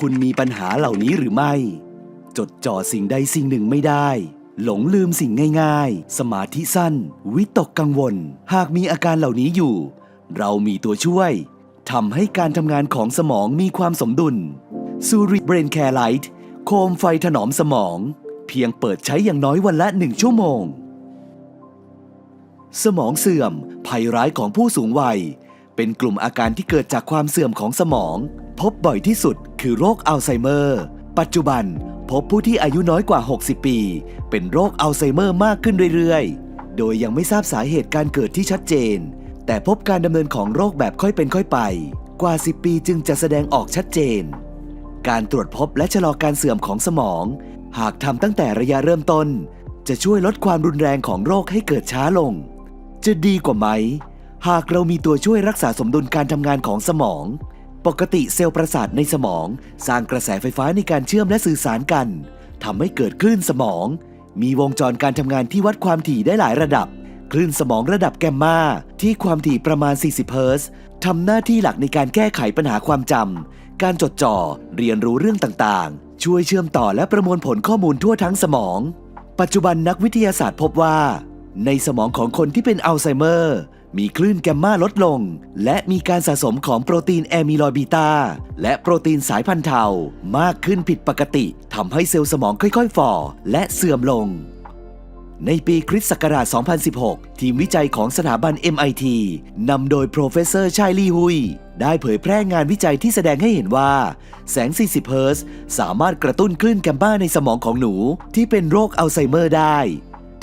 คุณมีปัญหาเหล่านี้หรือไม่ จดจ่อสิ่งใดสิ่งหนึ่งไม่ได้ หลงลืมสิ่งง่ายๆ สมาธิสั้น วิตกกังวล หากมีอาการเหล่านี้อยู่ เรามีตัวช่วยทำให้การทำงานของสมองมีความสมดุลซูริเบรนแคร์ไลท์โคมไฟถนอมสมอง เพียงเปิดใช้อย่างน้อยวันละหนึ่งชั่วโมง สมองเสื่อม ภัยร้ายของผู้สูงวัย เป็นกลุ่มอาการที่เกิดจากความเสื่อมของสมอง พบบ่อยที่สุด คือโรคอัลไซเมอร์ ปัจจุบันพบผู้ที่อายุน้อยกว่า 60 ปี เป็นโรคอัลไซเมอร์มากขึ้นเรื่อยๆ โดยยังไม่ทราบสาเหตุการเกิดที่ชัดเจน แต่พบการดำเนินของโรคแบบค่อยเป็นค่อยไป กว่า 10 ปีจึงจะแสดงออกชัดเจน การตรวจพบและชะลอการเสื่อมของสมอง หากทำตั้งแต่ระยะเริ่มต้น จะช่วยลดความรุนแรงของโรคให้เกิดช้าลง จะดีกว่าไหม หากเรามีตัวช่วยรักษาสมดุลการทำงานของสมอง ปกติเซลล์ประสาทในสมอง สร้างกระแสไฟฟ้าในการเชื่อมและสื่อสารกันทำให้เกิดคลื่นสมอง มีวงจรการทำงานที่วัดความถี่ได้หลายระดับ คลื่นสมองระดับแกมมาที่ความถี่ประมาณ 40 เฮิร์ตซ์ทำหน้าที่หลักในการแก้ไขปัญหาความจำการจดจ่อ เรียนรู้เรื่องต่างๆ ช่วยเชื่อมต่อและประมวลผลข้อมูลทั่วทั้งสมอง ปัจจุบันนักวิทยาศาสตร์พบว่า ในสมองของคนที่เป็นอัลไซเมอร์ มีคลื่นแกมมาลดลง และมีการสะสมของโปรตีนแอมิลอยบีตาและโปรตีนสายพันธุ์เทามากขึ้นผิดปกติทำให้เซลล์สมองค่อยๆฝ่อและเสื่อมลงในปีคริสต์ศักราช 2016 ทีมวิจัยของสถาบัน MIT นำโดย Professor ชายลีฮุย ได้เผยแพร่งานวิจัยที่แสดงให้เห็นว่า แสง 40 เฮิรตซ์สามารถกระตุ้นคลื่นแกมมาในสมองของหนูที่เป็นโรคอัลไซเมอร์ได้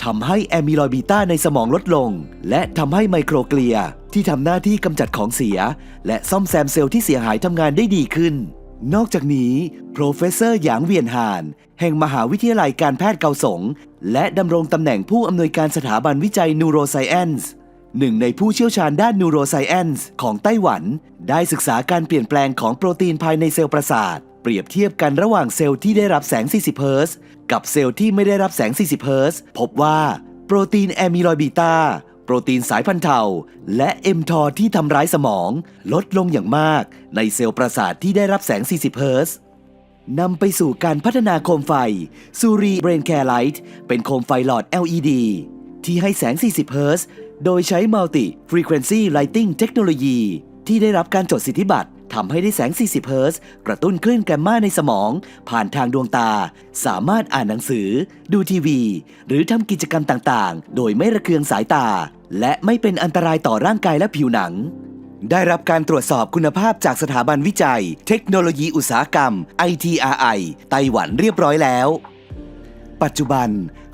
ทำให้แอมิโลอยบีตาในสมองลดลง และทำให้ไมโครเกลียที่ทำหน้าที่กำจัดของเสีย และซ่อมแซมเซลล์ที่เสียหายทำงานได้ดีขึ้น นอกจากนี้โปรเฟสเซอร์หยางเวียนหาน แห่งมหาวิทยาลัยการแพทย์เกาสง และดำรงตำแหน่งผู้อำนวยการสถาบันวิจัย Neuroscience หนึ่งในผู้เชี่ยวชาญด้าน Neuroscience ของไต้หวัน ได้ศึกษาการเปลี่ยนแปลงของโปรตีนภายในเซลล์ประสาท เปรียบเทียบกันระหว่างเซลล์ที่ได้รับแสง 40 เฮิร์ตซ์กับเซลล์ที่ไม่ได้รับแสง 40 เฮิร์ตซ์พบว่าโปรตีนแอมิลอยบีตาโปรตีนสายพันธุ์เทาและเอ็มทอที่ทำร้ายสมอง ลดลงอย่างมากในเซลล์ประสาทที่ได้รับแสง 40 เฮิร์ตซ์นำไปสู่การพัฒนาโคมไฟซูรีเบรนแคร์ไลท์เป็นโคมไฟหลอด LED ที่ให้แสง 40 เฮิร์ตซ์โดยใช้ Multi Frequency Lighting Technology ที่ได้รับการจดสิทธิบัตร ทำให้ได้แสง 40 เฮิรตซ์กระตุ้นคลื่นแกมมาในสมอง ผ่านทางดวงตา สามารถอ่านหนังสือ ดูทีวี หรือทำกิจกรรมต่างๆ โดยไม่ระเคืองสายตา และไม่เป็นอันตรายต่อร่างกายและผิวหนัง ได้รับการตรวจสอบคุณภาพจากสถาบันวิจัย เทคโนโลยีอุตสาหกรรม ITRI ไต้หวันเรียบร้อยแล้ว ปัจจุบัน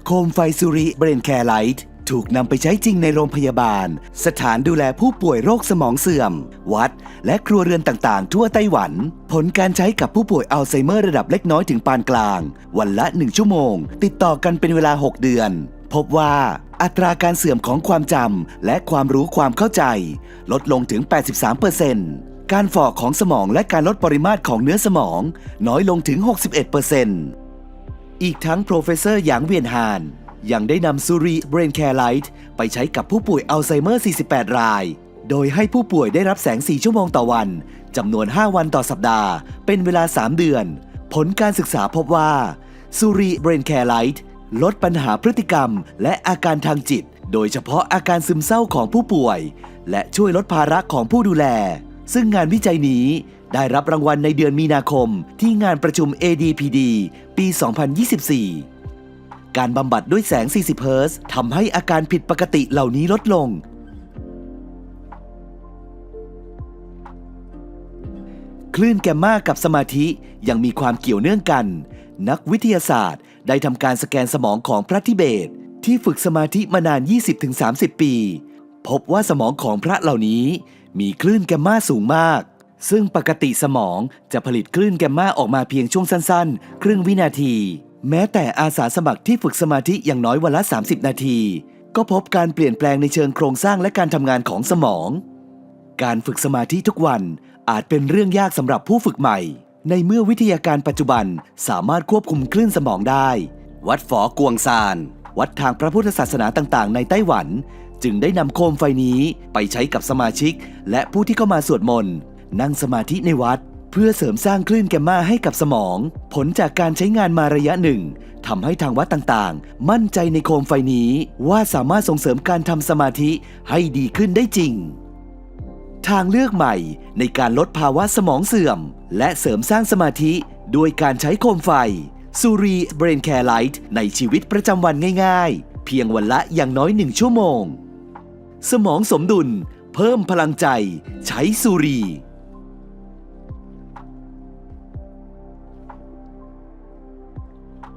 โคมไฟสุริเบรนแคร์ไลท์ ถูกนำไปใช้จริงในโรงพยาบาล สถานดูแลผู้ป่วยโรคสมองเสื่อม วัด และครัวเรือนต่างๆ ทั่วไต้หวัน ผลการใช้กับผู้ป่วยอัลไซเมอร์ระดับเล็กน้อยถึงปานกลาง วันละ 1 ชั่วโมง ติดต่อกันเป็นเวลา 6 เดือน พบว่าอัตราการเสื่อมของความจำและความรู้ความเข้าใจ ลดลงถึง 83%การฝ่อของสมองและการลดปริมาตรของเนื้อสมอง น้อยลงถึง 61%อีกทั้งโปรเฟสเซอร์หยางเวียนฮาน ยังได้นำซูรีเบรนแคร์ไลท์ไปใช้กับผู้ป่วยอัลไซเมอร์ 48 ราย โดยให้ผู้ป่วยได้รับแสง 4 ชั่วโมงต่อวัน จำนวน 5 วันต่อสัปดาห์ เป็นเวลา 3 เดือน ผลการศึกษาพบว่าซูรีเบรนแคร์ไลท์ลดปัญหาพฤติกรรม และอาการทางจิต โดยเฉพาะอาการซึมเศร้าของผู้ป่วย และช่วยลดภาระของผู้ดูแล ซึ่งงานวิจัยนี้ได้รับรางวัลในเดือนมีนาคมที่งานประชุม ADPD ปี 2024 การบำบัดด้วยแสง 40 เฮิรตซ์ทำให้อาการผิดปกติเหล่านี้ลดลง คลื่นแกมมากับสมาธิยังมีความเกี่ยวเนื่องกัน นักวิทยาศาสตร์ ได้ทำการสแกนสมองของพระทิเบต ที่ฝึกสมาธิมานาน 20-30 ปี พบว่าสมองของพระเหล่านี้ มีคลื่นแกมมาสูงมากซึ่งปกติสมองจะผลิตคลื่นแกมมาออกมาเพียงช่วงสั้นๆ ครึ่งวินาที แม้แต่อาสาสมัครที่ฝึกสมาธิอย่างน้อยวันละ 30 นาที ก็พบการเปลี่ยนแปลงในเชิงโครงสร้างและการทำงานของสมอง การฝึกสมาธิทุกวันอาจเป็นเรื่องยากสำหรับผู้ฝึกใหม่ ในเมื่อวิทยาการปัจจุบันสามารถควบคุมคลื่นสมองได้ วัดฝอกวงซาน วัดทางพระพุทธศาสนาต่างๆ ในไต้หวัน จึงได้นำโคมไฟนี้ไปใช้กับสมาชิก และผู้ที่เข้ามาสวดมนต์นั่งสมาธิในวัด เพื่อเสริมสร้างคลื่นแกมมาให้กับสมอง ผลจากการใช้งานมาระยะหนึ่งทำให้ทางวัดต่างๆ มั่นใจในโคมไฟนี้ว่าสามารถส่งเสริมการทำสมาธิให้ดีขึ้นได้จริง ทางเลือกใหม่ในการลดภาวะสมองเสื่อม และเสริมสร้างสมาธิด้วยการใช้โคมไฟซูรีเบรนแคร์ไลท์ในชีวิตประจำวันง่ายๆ เพียงวันละอย่างน้อยหนึ่งชั่วโมง สมองสมดุล เพิ่มพลังใจ ใช้ซูรี